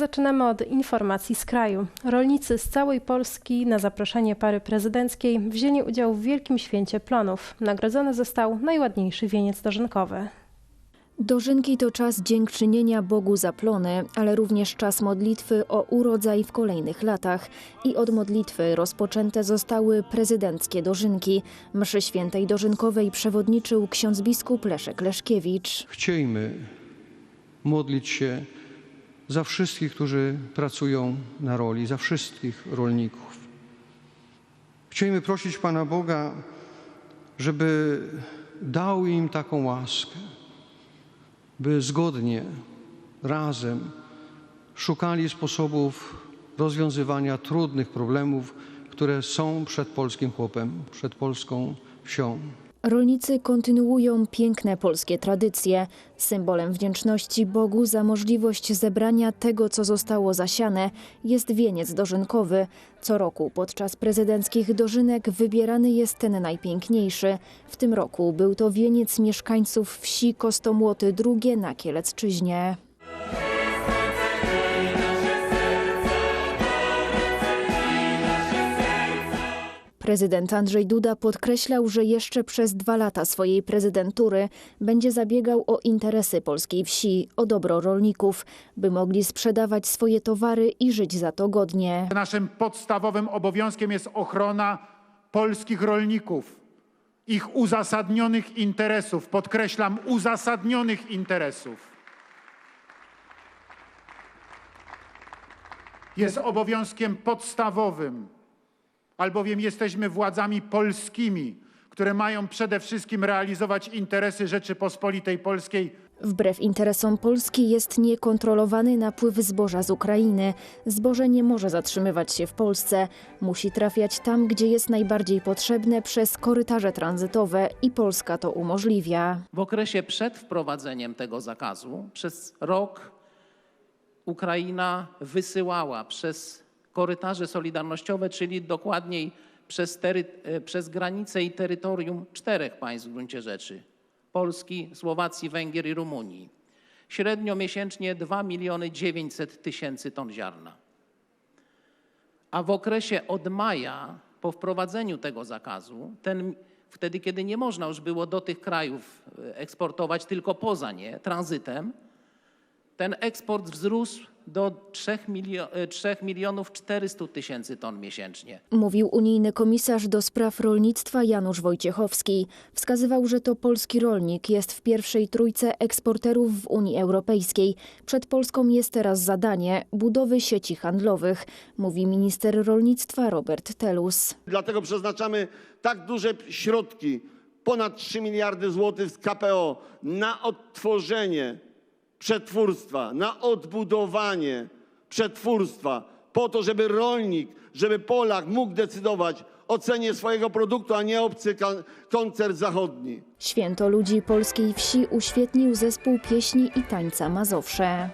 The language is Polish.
Zaczynamy od informacji z kraju. Rolnicy z całej Polski na zaproszenie pary prezydenckiej wzięli udział w Wielkim Święcie Plonów. Nagrodzony został najładniejszy wieniec dożynkowy. Dożynki to czas dziękczynienia Bogu za plony, ale również czas modlitwy o urodzaj w kolejnych latach. I od modlitwy rozpoczęte zostały prezydenckie dożynki. Mszy świętej dożynkowej przewodniczył ksiądz biskup Leszek Leszkiewicz. Chciejmy modlić się za wszystkich, którzy pracują na roli, za wszystkich rolników. Chciejmy prosić Pana Boga, żeby dał im taką łaskę, by zgodnie, razem szukali sposobów rozwiązywania trudnych problemów, które są przed polskim chłopem, przed polską wsią. Rolnicy kontynuują piękne polskie tradycje. Symbolem wdzięczności Bogu za możliwość zebrania tego, co zostało zasiane, jest wieniec dożynkowy. Co roku podczas prezydenckich dożynek wybierany jest ten najpiękniejszy. W tym roku był to wieniec mieszkańców wsi Kostomłoty II na Kielecczyźnie. Prezydent Andrzej Duda podkreślał, że jeszcze przez dwa lata swojej prezydentury będzie zabiegał o interesy polskiej wsi, o dobro rolników, by mogli sprzedawać swoje towary i żyć za to godnie. Naszym podstawowym obowiązkiem jest ochrona polskich rolników, ich uzasadnionych interesów, podkreślam, uzasadnionych interesów. Jest obowiązkiem podstawowym, albowiem jesteśmy władzami polskimi, które mają przede wszystkim realizować interesy Rzeczypospolitej Polskiej Wbrew interesom Polski jest niekontrolowany napływ zboża z Ukrainy. Zboże nie może zatrzymywać się w Polsce. Musi trafiać tam, gdzie jest najbardziej potrzebne przez korytarze tranzytowe i Polska to umożliwia. W okresie przed wprowadzeniem tego zakazu przez rok Ukraina wysyłała przez korytarze solidarnościowe, czyli dokładniej przez, tery, e, przez granice i terytorium czterech państw w gruncie rzeczy Polski, Słowacji, Węgier i Rumunii. Średnio miesięcznie 2 miliony 900 tysięcy ton ziarna. A w okresie od maja po wprowadzeniu tego zakazu, ten, wtedy kiedy nie można już było do tych krajów e, eksportować, tylko poza nie, tranzytem, ten eksport wzrósł do 3, milio, e, 3 milionów 400 tysięcy ton miesięcznie. Mówił unijny komisarz do spraw rolnictwa Janusz Wojciechowski. Wskazywał, że to polski rolnik jest w pierwszej trójce eksporterów w Unii Europejskiej. Przed Polską jest teraz zadanie budowy sieci handlowych, mówi minister rolnictwa Robert Telus. Dlatego przeznaczamy tak duże środki, ponad 3 miliardy złotych z KPO, na odtworzenie przetwórstwa, na odbudowanie przetwórstwa, po to, żeby rolnik, żeby Polak mógł decydować o cenie swojego produktu, a nie obcy koncert zachodni. Święto ludzi polskiej wsi uświetnił zespół pieśni i tańca Mazowsze.